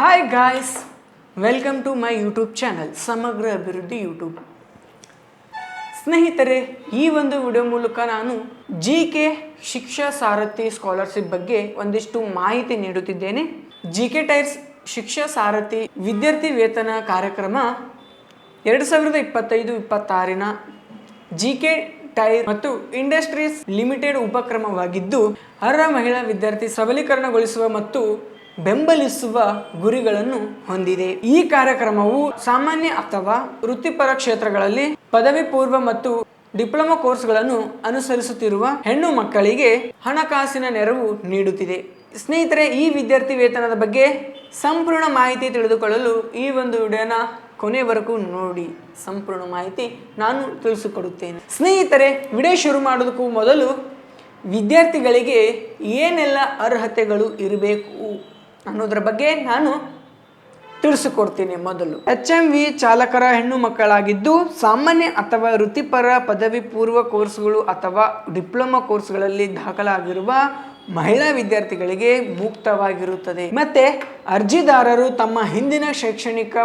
Hi guys welcome to my YouTube channel ಸಮಗ್ರ ಅಭಿವೃದ್ಧಿ YouTube ಸ್ನೇಹಿತರೆ, ಈ ಒಂದು ವಿಡಿಯೋ ಮೂಲಕ ನಾನು G K Shiksha Sarathi scholarship ಬಗ್ಗೆ ಒಂದಿಷ್ಟು ಮಾಹಿತಿ ನೀಡುತ್ತಿದ್ದೇನೆ. G K tyres Shiksha Sarathi ವಿದ್ಯಾರ್ಥಿ ವೇತನ ಕಾರ್ಯಕ್ರಮ ಎರಡು ಸಾವಿರದ ಇಪ್ಪತ್ತೈದು ಇಪ್ಪತ್ತಾರಿನ ಜಿ ಕೆ ಟೈರ್ ಮತ್ತು ಇಂಡಸ್ಟ್ರೀಸ್ ಲಿಮಿಟೆಡ್ ಉಪಕ್ರಮವಾಗಿದ್ದು, ಅರ್ಹ ಮಹಿಳಾ ವಿದ್ಯಾರ್ಥಿ ಸಬಲೀಕರಣಗೊಳಿಸುವ ಮತ್ತು ಬೆಂಬಲಿಸುವ ಗುರಿಗಳನ್ನು ಹೊಂದಿದೆ. ಈ ಕಾರ್ಯಕ್ರಮವು ಸಾಮಾನ್ಯ ಅಥವಾ ವೃತ್ತಿಪರ ಕ್ಷೇತ್ರಗಳಲ್ಲಿ ಪದವಿ ಪೂರ್ವ ಮತ್ತು ಡಿಪ್ಲೊಮಾ ಕೋರ್ಸ್ಗಳನ್ನು ಅನುಸರಿಸುತ್ತಿರುವ ಹೆಣ್ಣು ಮಕ್ಕಳಿಗೆ ಹಣಕಾಸಿನ ನೆರವು ನೀಡುತ್ತಿದೆ. ಸ್ನೇಹಿತರೆ, ಈ ವಿದ್ಯಾರ್ಥಿ ವೇತನದ ಬಗ್ಗೆ ಸಂಪೂರ್ಣ ಮಾಹಿತಿ ತಿಳಿದುಕೊಳ್ಳಲು ಈ ಒಂದು ವಿಡಿಯೋನ ಕೊನೆವರೆಗೂ ನೋಡಿ. ಸಂಪೂರ್ಣ ಮಾಹಿತಿ ನಾನು ತಿಳಿಸಿಕೊಡುತ್ತೇನೆ. ಸ್ನೇಹಿತರೆ, ವಿಡಿಯೋ ಶುರು ಮಾಡೋದಕ್ಕೂ ಮೊದಲು ವಿದ್ಯಾರ್ಥಿಗಳಿಗೆ ಏನೆಲ್ಲ ಅರ್ಹತೆಗಳು ಇರಬೇಕು? ಅನ್ನೋದ್ರ ಬಗ್ಗೆ ನಾನು ತಿಳಿಸಿಕೊಡ್ತೀನಿ ಮೊದಲು. ಎಚ್ ಎಂ ವಿ ಚಾಲಕರ ಹೆಣ್ಣು ಮಕ್ಕಳಾಗಿದ್ದು ಸಾಮಾನ್ಯ ಅಥವಾ ವೃತ್ತಿಪರ ಪದವಿ ಪೂರ್ವ ಕೋರ್ಸ್ಗಳು ಅಥವಾ ಡಿಪ್ಲೊಮಾ ಕೋರ್ಸ್ಗಳಲ್ಲಿ ದಾಖಲಾಗಿರುವ ಮಹಿಳಾ ವಿದ್ಯಾರ್ಥಿಗಳಿಗೆ ಮುಕ್ತವಾಗಿರುತ್ತದೆ. ಮತ್ತೆ ಅರ್ಜಿದಾರರು ತಮ್ಮ ಹಿಂದಿನ ಶೈಕ್ಷಣಿಕ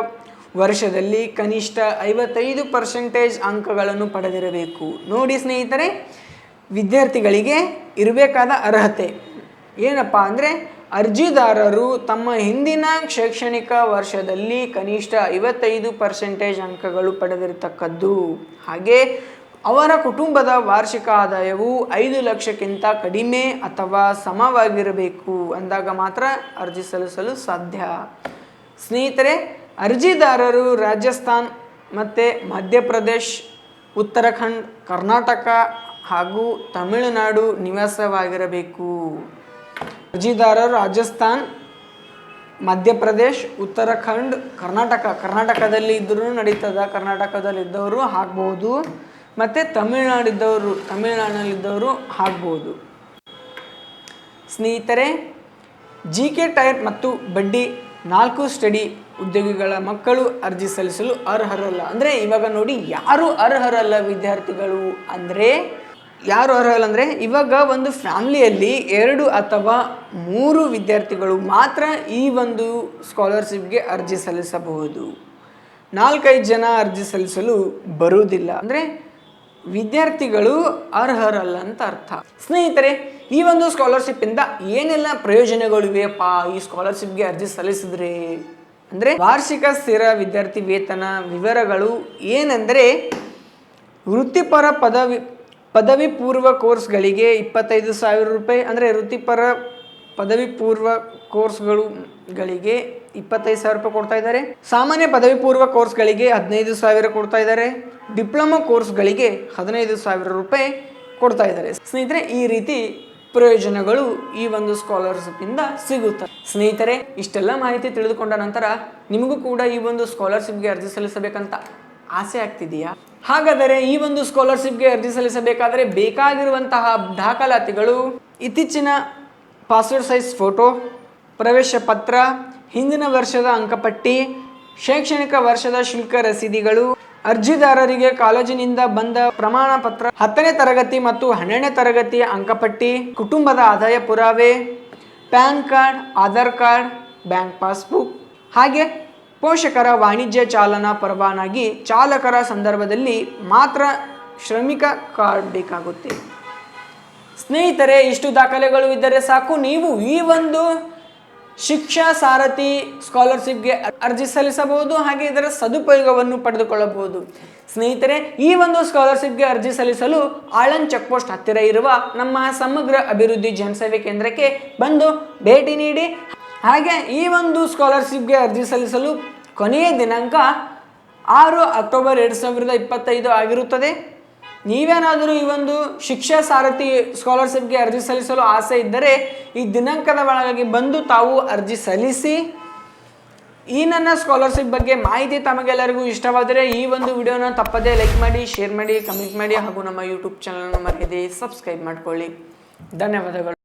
ವರ್ಷದಲ್ಲಿ ಕನಿಷ್ಠ ಐವತ್ತೈದು ಪರ್ಸೆಂಟೇಜ್ ಅಂಕಗಳನ್ನು ಪಡೆದಿರಬೇಕು. ನೋಡಿ ಸ್ನೇಹಿತರೆ, ವಿದ್ಯಾರ್ಥಿಗಳಿಗೆ ಇರಬೇಕಾದ ಅರ್ಹತೆ ಏನಪ್ಪ ಅಂದರೆ ಅರ್ಜಿದಾರರು ತಮ್ಮ ಹಿಂದಿನ ಶೈಕ್ಷಣಿಕ ವರ್ಷದಲ್ಲಿ ಕನಿಷ್ಠ ಐವತ್ತೈದು ಪರ್ಸೆಂಟೇಜ್ ಅಂಕಗಳು ಪಡೆದಿರತಕ್ಕದ್ದು. ಹಾಗೆ ಅವರ ಕುಟುಂಬದ ವಾರ್ಷಿಕ ಆದಾಯವು ಐದು ಲಕ್ಷಕ್ಕಿಂತ ಕಡಿಮೆ ಅಥವಾ ಸಮವಾಗಿರಬೇಕು ಅಂದಾಗ ಮಾತ್ರ ಅರ್ಜಿ ಸಲ್ಲಿಸಲು ಸಾಧ್ಯ. ಸ್ನೇಹಿತರೆ, ಅರ್ಜಿದಾರರು ರಾಜಸ್ಥಾನ್ ಮತ್ತು ಮಧ್ಯಪ್ರದೇಶ್, ಉತ್ತರಾಖಂಡ್, ಕರ್ನಾಟಕ ಹಾಗೂ ತಮಿಳುನಾಡು ನಿವಾಸವಾಗಿರಬೇಕು. ಅರ್ಜಿದಾರರು ರಾಜಸ್ಥಾನ್, ಮಧ್ಯಪ್ರದೇಶ್, ಉತ್ತರಾಖಂಡ್, ಕರ್ನಾಟಕ, ಕರ್ನಾಟಕದಲ್ಲಿ ಇದ್ದರೂ ನಡೀತದ. ಕರ್ನಾಟಕದಲ್ಲಿದ್ದವರು ಹಾಕ್ಬೋದು ಮತ್ತು ತಮಿಳ್ನಾಡಿದ್ದವರು, ತಮಿಳ್ನಾಡಿನಲ್ಲಿದ್ದವರು ಹಾಕ್ಬೋದು ಸ್ನೇಹಿತರೆ, ಜಿ ಕೆ ಟೈರ್ ಮತ್ತು ಬಡ್ಡಿ ನಾಲ್ಕು ಸ್ಟಡಿ ಉದ್ಯೋಗಿಗಳ ಮಕ್ಕಳು ಅರ್ಜಿ ಸಲ್ಲಿಸಲು ಅರ್ಹರಲ್ಲ. ಅಂದರೆ ಇವಾಗ ನೋಡಿ ಯಾರು ಅರ್ಹರಲ್ಲ ವಿದ್ಯಾರ್ಥಿಗಳು ಅಂದರೆ ಯಾರು ಅರ್ಹಲ್ಲ ಅಂದರೆ ಇವಾಗ ಒಂದು ಫ್ಯಾಮ್ಲಿಯಲ್ಲಿ ಎರಡು ಅಥವಾ ಮೂರು ವಿದ್ಯಾರ್ಥಿಗಳು ಮಾತ್ರ ಈ ಒಂದು ಸ್ಕಾಲರ್ಶಿಪ್ಗೆ ಅರ್ಜಿ ಸಲ್ಲಿಸಬಹುದು. ನಾಲ್ಕೈದು ಜನ ಅರ್ಜಿ ಸಲ್ಲಿಸಲು ಬರುವುದಿಲ್ಲ. ಅಂದರೆ ವಿದ್ಯಾರ್ಥಿಗಳು ಅರ್ಹರಲ್ಲ ಅಂತ ಅರ್ಥ. ಸ್ನೇಹಿತರೆ, ಈ ಒಂದು ಸ್ಕಾಲರ್ಶಿಪ್ಪಿಂದ ಏನೆಲ್ಲ ಪ್ರಯೋಜನಗಳಿವೆಯಪ್ಪ ಈ ಸ್ಕಾಲರ್ಶಿಪ್ಗೆ ಅರ್ಜಿ ಸಲ್ಲಿಸಿದ್ರೆ ಅಂದರೆ ವಾರ್ಷಿಕ ಸ್ಥಿರ ವಿದ್ಯಾರ್ಥಿ ವೇತನ ವಿವರಗಳು ಏನೆಂದರೆ ವೃತ್ತಿಪರ ಪದವಿ ಪದವಿ ಪೂರ್ವ ಕೋರ್ಸ್ಗಳಿಗೆ ಇಪ್ಪತ್ತೈದು ಸಾವಿರ ರೂಪಾಯಿ ಅಂದರೆ ವೃತ್ತಿಪರ ಪದವಿ ಪೂರ್ವ ಕೋರ್ಸ್ಗಳುಗಳಿಗೆ ಇಪ್ಪತ್ತೈದು ಸಾವಿರ ರೂಪಾಯಿ ಕೊಡ್ತಾ ಇದ್ದಾರೆ. ಸಾಮಾನ್ಯ ಪದವಿ ಪೂರ್ವ ಕೋರ್ಸ್ಗಳಿಗೆ ಹದಿನೈದು ಸಾವಿರ ಕೊಡ್ತಾ ಇದ್ದಾರೆ. ಡಿಪ್ಲೊಮಾ ಕೋರ್ಸ್ಗಳಿಗೆ ಹದಿನೈದು ಸಾವಿರ ರೂಪಾಯಿ ಕೊಡ್ತಾ ಇದ್ದಾರೆ. ಸ್ನೇಹಿತರೆ, ಈ ರೀತಿ ಪ್ರಯೋಜನಗಳು ಈ ಒಂದು ಸ್ಕಾಲರ್ಶಿಪ್ಪಿಂದ ಸಿಗುತ್ತೆ? ಸ್ನೇಹಿತರೆ, ಇಷ್ಟೆಲ್ಲ ಮಾಹಿತಿ ತಿಳಿದುಕೊಂಡ ನಂತರ ನಿಮಗೂ ಕೂಡ ಈ ಒಂದು ಸ್ಕಾಲರ್ಶಿಪ್ಗೆ ಅರ್ಜಿ ಸಲ್ಲಿಸಬೇಕಂತ ಆಸೆ ಆಗ್ತಿದೆಯಾ? ಹಾಗಾದರೆ ಈ ಒಂದು ಸ್ಕಾಲರ್ಶಿಪ್ಗೆ ಅರ್ಜಿ ಸಲ್ಲಿಸಬೇಕಾದರೆ ಬೇಕಾಗಿರುವಂತಹ ದಾಖಲಾತಿಗಳು, ಇತ್ತೀಚಿನ ಪಾಸ್ಪೋರ್ಟ್ ಸೈಜ್ ಫೋಟೋ, ಪ್ರವೇಶ ಪತ್ರ, ಹಿಂದಿನ ವರ್ಷದ ಅಂಕಪಟ್ಟಿ, ಶೈಕ್ಷಣಿಕ ವರ್ಷದ ಶುಲ್ಕ ರಸೀದಿಗಳು, ಅರ್ಜಿದಾರರಿಗೆ ಕಾಲೇಜಿನಿಂದ ಬಂದ ಪ್ರಮಾಣ ಪತ್ರ ಹತ್ತನೇ ತರಗತಿ ಮತ್ತು ಹನ್ನೆರಡನೇ ತರಗತಿಯ ಅಂಕಪಟ್ಟಿ, ಕುಟುಂಬದ ಆದಾಯ ಪುರಾವೆ, PAN card, Aadhaar card, bank passbook. ಹಾಗೆ ಪೋಷಕರ ವಾಣಿಜ್ಯ ಚಾಲನಾ ಪರವಾನಗಿ ಚಾಲಕರ ಸಂದರ್ಭದಲ್ಲಿ ಮಾತ್ರ ಶ್ರಮಿಕ ಕಾರ್ಡ್ ಬೇಕಾಗುತ್ತೆ. ಸ್ನೇಹಿತರೆ, ಇಷ್ಟು ದಾಖಲೆಗಳು ಇದ್ದರೆ ಸಾಕು. ನೀವು ಈ ಒಂದು ಶಿಕ್ಷಾ ಸಾರಥಿ ಸ್ಕಾಲರ್ಶಿಪ್ಗೆ ಅರ್ಜಿ ಸಲ್ಲಿಸಬಹುದು, ಹಾಗೆ ಇದರ ಸದುಪಯೋಗವನ್ನು ಪಡೆದುಕೊಳ್ಳಬಹುದು. ಸ್ನೇಹಿತರೆ, ಈ ಒಂದು ಸ್ಕಾಲರ್ಶಿಪ್ಗೆ ಅರ್ಜಿ ಸಲ್ಲಿಸಲು ಆಳನ್ ಚೆಕ್ ಪೋಸ್ಟ್ ಹತ್ತಿರ ಇರುವ ನಮ್ಮ ಸಮಗ್ರ ಅಭಿವೃದ್ಧಿ ಜನಸೇವೆ ಕೇಂದ್ರಕ್ಕೆ ಬಂದು ಭೇಟಿ ನೀಡಿ. ಹಾಗೆ ಈ ಒಂದು ಸ್ಕಾಲರ್ಶಿಪ್ಗೆ ಅರ್ಜಿ ಸಲ್ಲಿಸಲು ಕೊನೆಯ ದಿನಾಂಕ ಆರು ಅಕ್ಟೋಬರ್ ಎರಡು ಸಾವಿರದ ಇಪ್ಪತ್ತೈದು ಆಗಿರುತ್ತದೆ. ನೀವೇನಾದರೂ ಈ ಒಂದು ಶಿಕ್ಷಾ ಸಾರಥಿ ಸ್ಕಾಲರ್ಶಿಪ್ಗೆ ಅರ್ಜಿ ಸಲ್ಲಿಸಲು ಆಸೆ ಇದ್ದರೆ ಈ ದಿನಾಂಕದ ಒಳಗಾಗಿ ಬಂದು ತಾವು ಅರ್ಜಿ ಸಲ್ಲಿಸಿ, ಈ ನನ್ನ ಸ್ಕಾಲರ್ಶಿಪ್ ಬಗ್ಗೆ ಮಾಹಿತಿ ತಮಗೆಲ್ಲರಿಗೂ ಇಷ್ಟವಾದರೆ ಈ ಒಂದು ವಿಡಿಯೋನ ತಪ್ಪದೇ ಲೈಕ್ ಮಾಡಿ, ಶೇರ್ ಮಾಡಿ, ಕಮೆಂಟ್ ಮಾಡಿ ಹಾಗೂ ನಮ್ಮ ಯೂಟ್ಯೂಬ್ ಚಾನಲ್ನ ಮರೆಯದೆ ಸಬ್ಸ್ಕ್ರೈಬ್ ಮಾಡಿಕೊಳ್ಳಿ. ಧನ್ಯವಾದಗಳು.